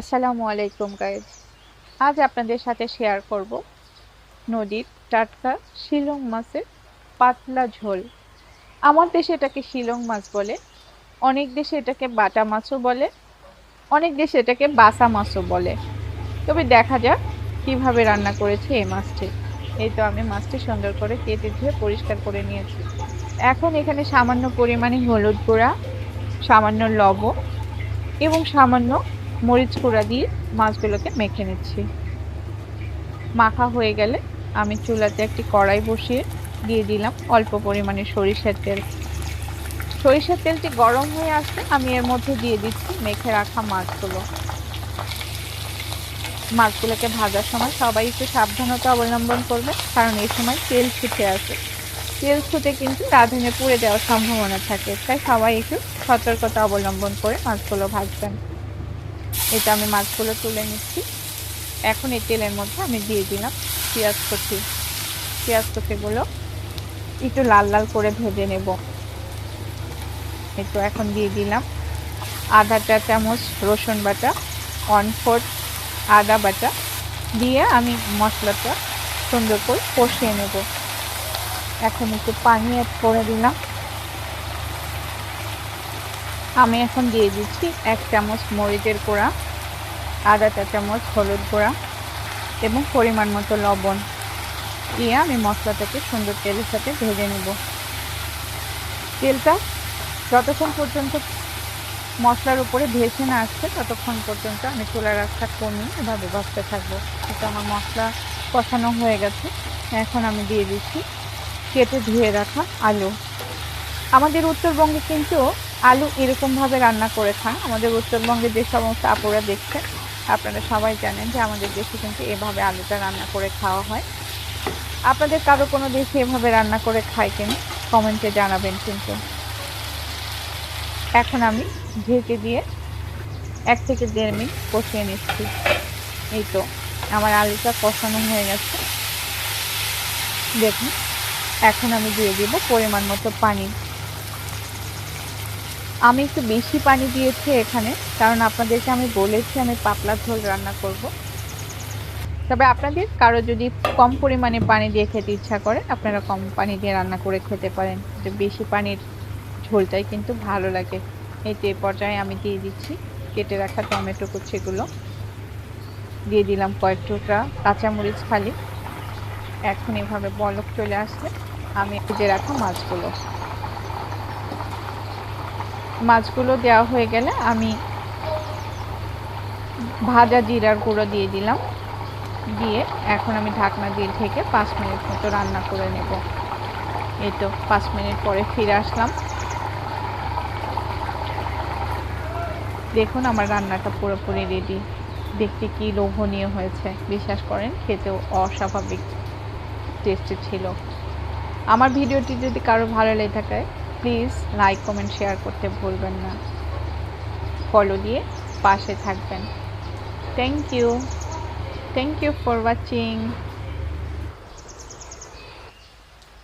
আসসালামু আলাইকুম গাইজ আজ আপনাদের সাথে শেয়ার করব নদীর টাটকা শিলং মাছের পাতলা ঝোল। আমার দেশে এটাকে শিলং মাছ বলে, অনেক দেশে এটাকে বাটা মাছও বলে, অনেক দেশে এটাকে বাসা মাছও বলে। তবে দেখা যাক কীভাবে রান্না করেছি এই মাছটি। এই তো আমি মাছটি সুন্দর করে কেটে ধুয়ে পরিষ্কার করে নিয়েছি। এখন এখানে সামান্য পরিমাণে হলুদ গুঁড়া, সামান্য লবণ এবং সামান্য মরিচ গুঁড়া দিয়ে মাছগুলোকে মেখে নিচ্ছি। মাখা হয়ে গেলে আমি চুলাতে একটি কড়াই বসিয়ে দিয়ে দিলাম অল্প পরিমাণে সরিষার তেল। সরিষার তেলটি গরম হয়ে আসলে আমি এর মধ্যে দিয়ে দিচ্ছি মেখে রাখা মাছগুলো। মাছগুলোকে ভাজার সময় সবাই একটু সাবধানতা অবলম্বন করবে, কারণ এই সময় তেল ছুটে আসে। তেল ছুটে কিন্তু রাঁধুনে পুড়ে দেওয়ার সম্ভাবনা থাকে, তাই সবাই একটু সতর্কতা অবলম্বন করে মাছগুলো ভাজবেন। এটা আমি মাছগুলো তুলে নিচ্ছি। এখন এই তেলের মধ্যে আমি দিয়ে দিলাম পেঁয়াজ কুচি। পেঁয়াজ কুচিগুলো একটু লাল লাল করে ভেজে নেব। একটু এখন দিয়ে দিলাম। আধা চা চামচ রসুন বাটা ওয়ান ফোর্থ আদা বাটা দিয়ে আমি মশলাটা সুন্দর করে কষিয়ে নেব। এখন একটু পানি অ্যাড করে দিলাম। আমি এখন দিয়ে দিচ্ছি এক চামচ মরিচের গুঁড়া, আধা চা চামচ হলুদ গুঁড়া এবং পরিমাণ মতো লবণ দিয়ে আমি মশলাটাকে সুন্দর তেলের সাথে ভেজে নেব। তেলটা যতক্ষণ পর্যন্ত মশলার উপরে ভেসে না আসছে, ততক্ষণ পর্যন্ত আমি চুলার রাস্তা কমিয়ে এভাবে বসতে থাকব। এটা আমার মশলা কষানো হয়ে গেছে। এখন আমি দিয়ে দিচ্ছি কেটে ধুয়ে রাখা আলু। আমাদের উত্তরবঙ্গে কিন্তু আলু এরকমভাবে রান্না করে খান। আমাদের উত্তরবঙ্গে যে সমস্ত আপুরা দেখছেন, আপনারা সবাই জানেন যে আমাদের দেশে কিন্তু এভাবে আলুটা রান্না করে খাওয়া হয়। আপনাদের কারও কোনো দেশে এভাবে রান্না করে খায় কিনা, কমেন্টে জানাবেন কিন্তু। এখন আমি ঢেকে দিয়ে এক থেকে দেড় মিনিট কষিয়ে নিচ্ছি। এই তো আমার আলুটা কষানো হয়ে গেছে। দেখুন, এখন আমি দিয়ে দিব পরিমাণ মতো পানি। আমি একটু বেশি পানি দিয়েছি এখানে, কারণ আপনাদেরকে আমি বলেছি আমি পাতলা ঝোল রান্না করব। তবে আপনাদের কারও যদি কম পরিমাণে পানি দিয়ে খেতে ইচ্ছা করে, আপনারা কম পানি দিয়ে রান্না করে খেতে পারেন। বেশি পানির ঝোলটাই কিন্তু ভালো লাগে। যে পর্যায়ে আমি দিয়ে দিচ্ছি, কেটে রাখা টমেটো কুচিগুলো। দিয়ে দিলাম কয়েক টুকরা কাঁচামরিচ খালি। এখন এভাবে বলক চলে আসলে আমি ভেজে রাখা মাছগুলো। মাছগুলো দেওয়া হয়ে গেলে আমি ভাজা জিরার গুঁড়ো দিয়ে দিলাম। দিয়ে এখন আমি ঢাকনা দিয়ে ঢেকে পাঁচ মিনিট মতো রান্না করে নেব। এই তো পাঁচ মিনিট পরে ফিরে আসলাম। দেখুন আমার রান্নাটা পুরোপুরি রেডি দেখতে কি লোভনীয় হয়েছে। বিশ্বাস করেন, খেতেও অস্বাভাবিক টেস্টি ছিল। আমার ভিডিওটি যদি কারও ভালো লেগে থাকে প্লিজ লাইক, কমেন্ট, শেয়ার করতে ভুলবেন না। ফলো দিয়ে পাশে থাকবেন। Thank you thank you for watching